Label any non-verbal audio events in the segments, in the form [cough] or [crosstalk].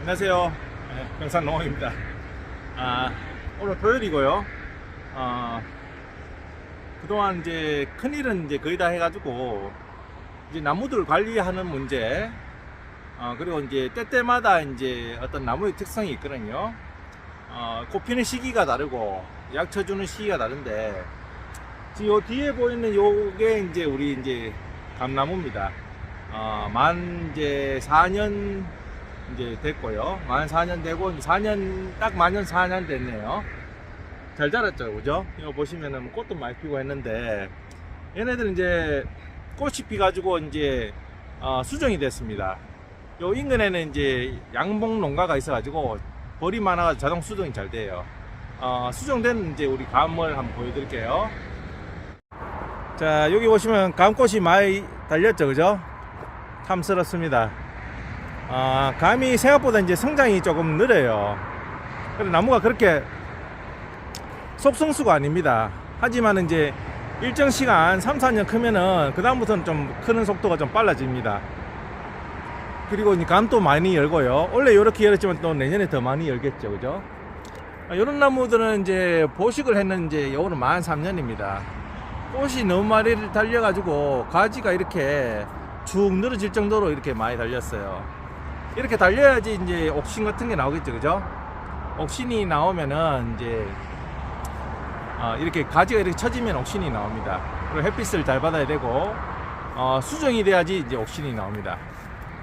안녕하세요. 네, 병산농원입니다. 아, 오늘 토요일이고요. 어, 그동안 이제 큰 일은 이제 거의 다 해가지고, 이제 나무들 관리하는 문제, 어, 그리고 이제 때때마다 이제 어떤 나무의 특성이 있거든요. 어, 꽃 피는 시기가 다르고, 약 쳐주는 시기가 다른데, 지금 요 뒤에 보이는 요게 이제 우리 이제 감나무입니다. 어, 만 이제 4년 이제 됐고요. 만 4년 되고 4년 딱 만년 4년 됐네요. 잘 자랐죠, 그죠? 이거 보시면은 꽃도 많이 피고 했는데 얘네들은 이제 꽃이 피가지고 이제 어, 수정이 됐습니다. 요 인근에는 이제 양봉 농가가 있어가지고 벌이 많아가지고 자동 수정이 잘 돼요. 어, 수정된 이제 우리 감을 한번 보여드릴게요. 자, 여기 보시면 감꽃이 많이 달렸죠, 그죠? 탐스럽습니다. 아, 감이 생각보다 이제 성장이 조금 느려요. 그래서 나무가 그렇게 속성수가 아닙니다. 하지만 이제 일정 시간 3, 4년 크면은 그다음부터는 좀 크는 속도가 좀 빨라집니다. 그리고 감도 많이 열고요. 원래 이렇게 열었지만 또 내년에 더 많이 열겠죠. 그죠? 이런 나무들은 이제 보식을 했는지 요거는 만 3년입니다. 꽃이 너무 많이 달려가지고 가지가 이렇게 쭉 늘어질 정도로 이렇게 많이 달렸어요. 이렇게 달려야지 이제 옥신 같은 게 나오겠죠, 그죠? 옥신이 나오면은 이제 어, 이렇게 가지가 이렇게 처지면 옥신이 나옵니다. 그리고 햇빛을 잘 받아야 되고 어, 수정이 돼야지 이제 옥신이 나옵니다.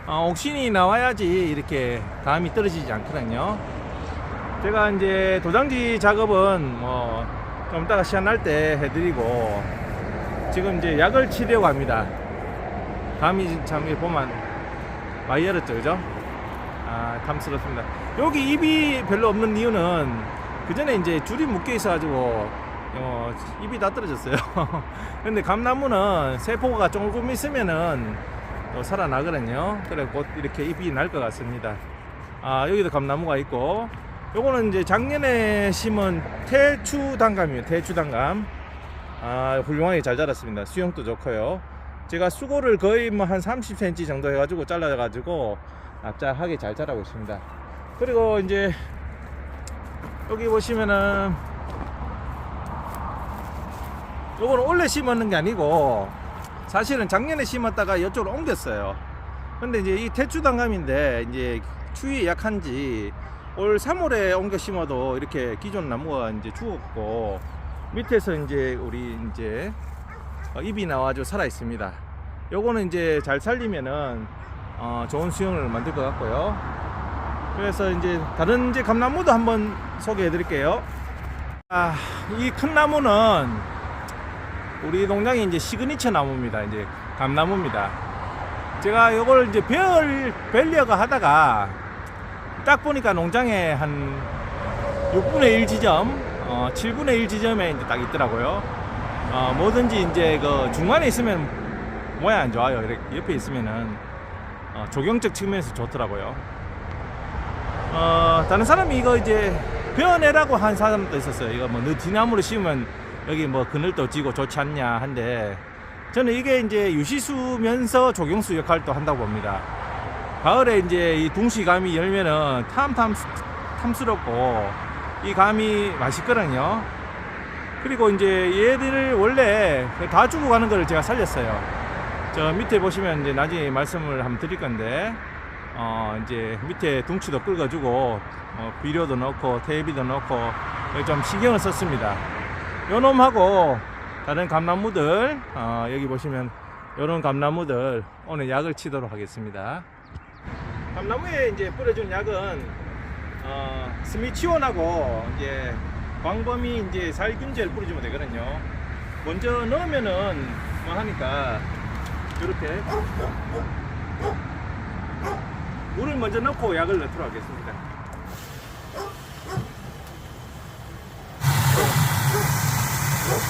어, 옥신이 나와야지 이렇게 감이 떨어지지 않거든요. 제가 이제 도장지 작업은 뭐좀 이따가 시간 날 때 해드리고 지금 이제 약을 치려고 합니다. 감이 참 보면 많이 열었죠, 그죠? 아, 탐스럽습니다. 여기 입이 별로 없는 이유는 그 전에 이제 줄이 묶여 있어가지고 어, 입이 다 떨어졌어요. [laughs] 근데 감나무는 세포가 조금 있으면은 또 살아나거든요. 그래 곧 이렇게 잎이 날 것 같습니다. 아, 여기도 감나무가 있고 요거는 이제 작년에 심은 태추 단감이에요. 태추 단감. 아, 훌륭하게 잘 자랐습니다. 수영도 좋고요. 제가 수고를 거의 뭐 한 30cm 정도 해가지고 잘라가지고 납작하게 잘 자라고 있습니다. 그리고 이제 여기 보시면은 요거는 원래 심었는 게 아니고 사실은 작년에 심었다가 이쪽으로 옮겼어요. 근데 이제 이 태추 단감인데 이제 추위 약한지 올 3월에 옮겨 심어도 이렇게 기존 나무가 이제 죽었고 밑에서 이제 우리 이제 어, 잎이 나와가지고 살아 있습니다. 요거는 이제 잘 살리면은 어, 좋은 수영을 만들 것 같고요. 그래서 이제 다른 이제 감나무도 한번 소개해 드릴게요. 아, 이 큰 나무는 우리 농장의 이제 시그니처 나무입니다. 이제 감나무입니다. 제가 이걸 이제 별, 벨려고 하다가 딱 보니까 농장에 한 6분의 1 지점, 어, 7분의 1 지점에 이제 딱 있더라고요. 어, 뭐든지 이제 그 중간에 있으면 모양 안 좋아요. 이렇게 옆에 있으면은 어, 조경적 측면에서 좋더라고요. 어, 다른 사람이 이거 이제 베어내라고 한 사람도 있었어요. 이거 뭐너 뒤나무를 심으면 여기 뭐 그늘도 지고 좋지 않냐 한데 저는 이게 이제 유시수면서 조경수 역할도 한다고 봅니다. 가을에 이제 이 둥시감이 열면은 탐탐 탐스럽고 이 감이 맛있거든요. 그리고 이제 얘들을 원래 다 주고 가는 거를 제가 살렸어요. 저 밑에 보시면 이제 나중에 말씀을 한번 드릴 건데 어 이제 밑에 둥치도 끌어주고 어 비료도 넣고 테이비도 넣고 좀 신경을 썼습니다. 요 놈하고 다른 감나무들 어 여기 보시면 요런 감나무들 오늘 약을 치도록 하겠습니다. 감나무에 이제 뿌려준 약은 어 스미치온하고 이제 광범위 이제 살균제를 뿌려주면 되거든요. 먼저 넣으면은 뭐 하니까 이렇게 물을 먼저 넣고 약을 넣도록 하겠습니다.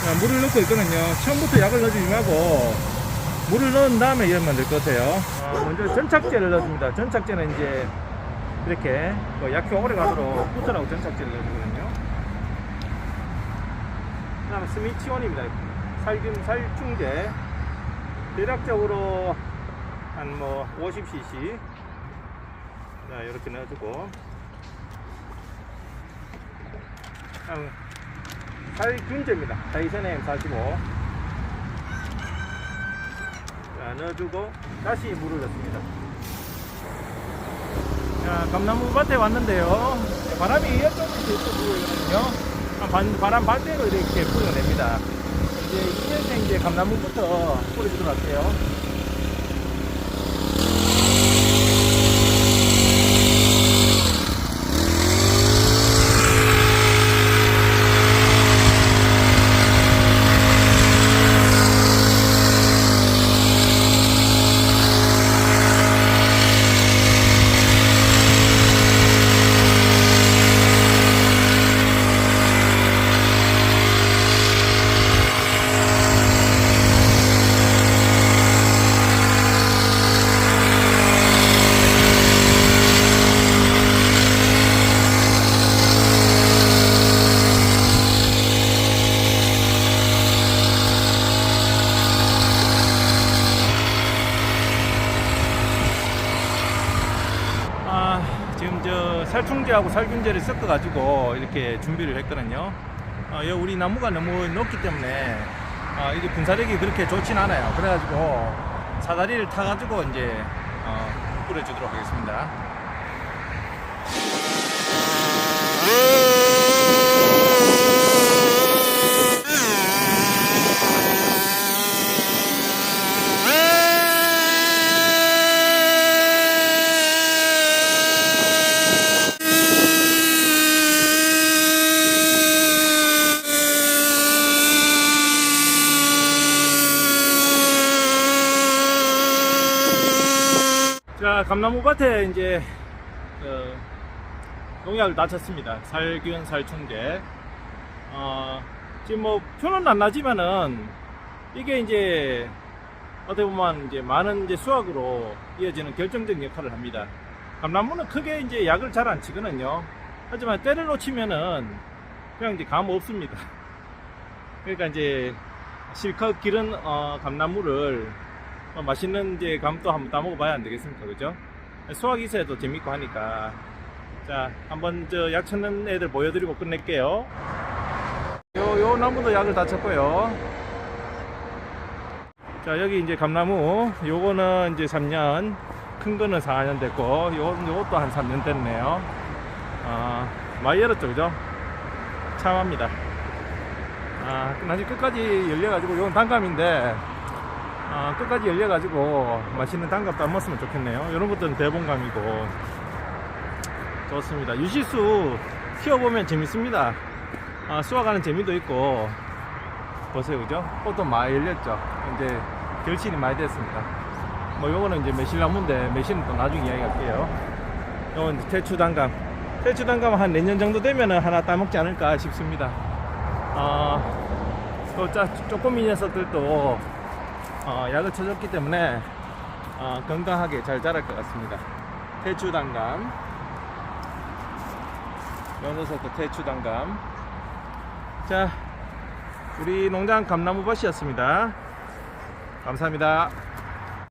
자, 물을 넣고 있거든요. 처음부터 약을 넣지 말고 물을 넣은 다음에 열면 될 것 같아요. 어, 먼저 전착제를 넣어줍니다. 전착제는 이제 이렇게 그 약효 오래 가도록 붙으라고 전착제를 넣어주거든요. 그 다음에 스미치온입니다. 살균, 살충제. 대략적으로 한 뭐 50cc. 자 이렇게 넣어주고. 그냥 살균제입니다. 다이선행 45 자 넣어주고 다시 물을 넣습니다. 자 감나무 밭에 왔는데요. 바람이 이쪽으로 불거든요. 반, 바람 반대로 이렇게 불어냅니다 이제 이제서 이제 감나무부터 뿌려주도록 할게요 아, 지금 저 살충제하고 살균제를 섞어 가지고 이렇게 준비를 했거든요. 어, 여기 우리 나무가 너무 높기 때문에 어, 이게 분사력이 그렇게 좋진 않아요. 그래가지고 사다리를 타 가지고 이제 어, 뿌려주도록 하겠습니다. 자, 감나무 밭에 이제 어, 농약을 낮췄습니다. 살균, 살충제. 어, 지금 뭐 표는 안 나지만은 이게 이제 어떻게 보면 이제 많은 이제 수확으로 이어지는 결정적 역할을 합니다. 감나무는 크게 이제 약을 잘 안 치거든요. 하지만 때를 놓치면은 그냥 이제 감 없습니다. 그러니까 이제 실컷 기른 어, 감나무를 어, 맛있는 이제 감도 한번 따먹어봐야 안 되겠습니까, 그죠? 수확이 있어야 더 재밌고 하니까. 자, 한번 저 약 찾는 애들 보여드리고 끝낼게요. 요, 요 나무도 약을 다 쳤고요. 자, 여기 이제 감나무. 요거는 이제 3년, 큰 거는 4년 됐고, 요, 요것도 한 3년 됐네요. 아, 열었죠, 그죠? 참합니다. 아, 나중에 끝까지 열려가지고, 이건 단감인데, 아, 끝까지 열려가지고 맛있는 단감 따먹었으면 좋겠네요. 이런 것들은 대봉감이고 좋습니다. 유시수 키워보면 재밌습니다. 아, 수확하는 재미도 있고 보세요, 그죠? 꽃도 많이 열렸죠. 이제 결실이 많이 됐습니다. 뭐 요거는 이제 매실나무인데 매실은 또 나중에 이야기할게요. 요건 이제 태추 단감. 태추 단감 한 내년 정도 되면은 하나 따먹지 않을까 싶습니다. 아, 또 짜, 조금 이 녀석들도 어, 약을 쳐줬기 때문에 어, 건강하게 잘 자랄 것 같습니다. 태추단감. 요 녀석도 태추단감. 자, 우리 농장 감나무밭이었습니다. 감사합니다.